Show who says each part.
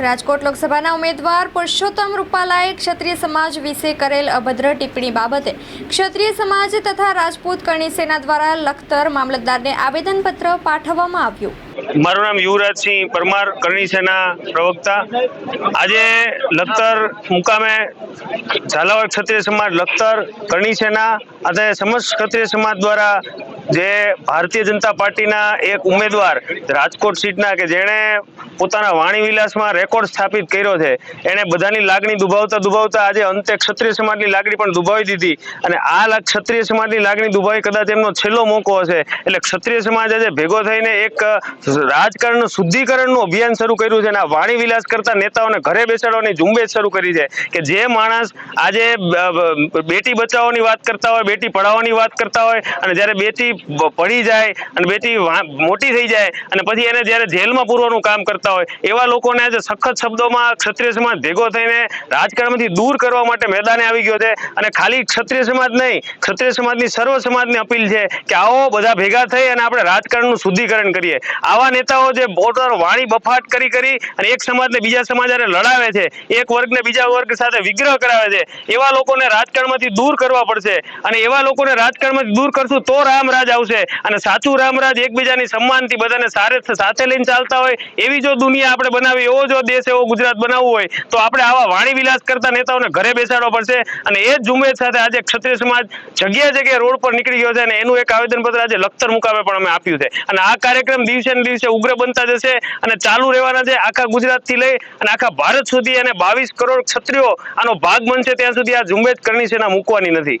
Speaker 1: રાજકોટ લોકસભાના ઉમેદવાર પુરુષોત્તમ રૂપાલાએ ક્ષત્રિય સમાજ વિશે કરેલ અભદ્ર ટિપ્પણી બાબતે ક્ષત્રિય સમાજ તથા રાજપૂત કરણી સેના દ્વારા લખતર મામલતદારને આવેદનપત્ર પાઠવવામાં આવ્યું.
Speaker 2: મારું નામ યુવરાજસિંહ પરમાર, કરણી સેના પ્રવક્તા. આજે લખતર મુકામે ઝાલાવાડ ક્ષત્રિય સમાજ, લખતર, કરણી સેના અને સમસ્ત ક્ષત્રિય સમાજ દ્વારા જે ભારતીય જનતા પાર્ટીના એક ઉમેદવાર રાજકોટ સીટના કે જેણે પોતાના વાણી વિલાસમાં રેકોર્ડ સ્થાપિત કર્યો છે, એણે બધાની લાગણી દુભાવતા દુભાવતા આજે અંતે ક્ષત્રિય સમાજની લાગણી પણ દુભાવી દીધી અને આ ક્ષત્રિય સમાજની લાગણી દુભાવી કદાચ એમનો છેલ્લો મોકો હશે, એટલે ક્ષત્રિય સમાજ આજે ભેગો થઈને એક રાજકારણ શુદ્ધિકરણનું અભિયાન શરૂ કર્યું છે અને આ વાણી વિલાસ કરતા નેતાઓને ઘરે બેસાડવાની ઝુંબેશ શરૂ કરી છે કે જે માણસ આજે બેટી બચાવોની વાત કરતા હોય, બેટી પઢાવવાની વાત કરતા હોય અને જ્યારે બેટી પઢી જાય અને બેટી મોટી થઈ જાય અને પછી એને જ્યારે જેલમાં પૂરવાનું કામ કરતા હોય, એવા લોકોને આજે સખત શબ્દોમાં ક્ષત્રિય સમાજ ભેગો થઈને રાજકારણમાંથી દૂર કરવા માટે મેદાને આવી ગયો છે અને ખાલી ક્ષત્રિય સમાજ નહીં ક્ષત્રિય સમાજની સર્વ સમાજની અપીલ છે કે આવો બધા ભેગા થઈ અને આપણે રાજકારણનું શુદ્ધિકરણ કરીએ. આવા નેતાઓ જે બોર્ડર વાણી, બફાટ કરી કરી અને એક સમાજને બીજા સમાજ લડાવે છે, એક વર્ગને બીજા વર્ગ સાથે વિગ્રહ કરાવે છે, એવા લોકોને રાજકારણમાંથી દૂર કરવા પડશે અને એવા લોકોને રાજકારણમાંથી દૂર કરશું તો રામરાજ આવશે. અને સાચું રામરાજ એકબીજાની સન્માનથી બધાને સાથે લઈને ચાલતા હોય, એવી જો દુનિયા આપણે બનાવી, એવો જો દેશ, એવો ગુજરાત બનાવવું હોય, તો આપણે આવા વાણી વિલાસ કરતા નેતાઓને ઘરે બેસાડવા પડશે. અને એ જ ઝુંબેશ સાથે આજે ક્ષત્રિય સમાજ જગ્યા જગ્યાએ રોડ પર નીકળી ગયો છે અને એનું એક આવેદનપત્ર આજે લખતર મુકામે પણ અમે આપ્યું છે. અને આ કાર્યક્રમ દિવસે ને દિવસે ઉગ્ર બનતા જશે અને ચાલુ રહેવાના છે આખા ગુજરાતથી લઈ અને આખા ભારત સુધી અને બાવીસ કરોડ ક્ષત્રિયો આનો ભાગ બનશે, ત્યાં સુધી આ ઝુંબેશ કરણી સેના મૂકવાની નથી.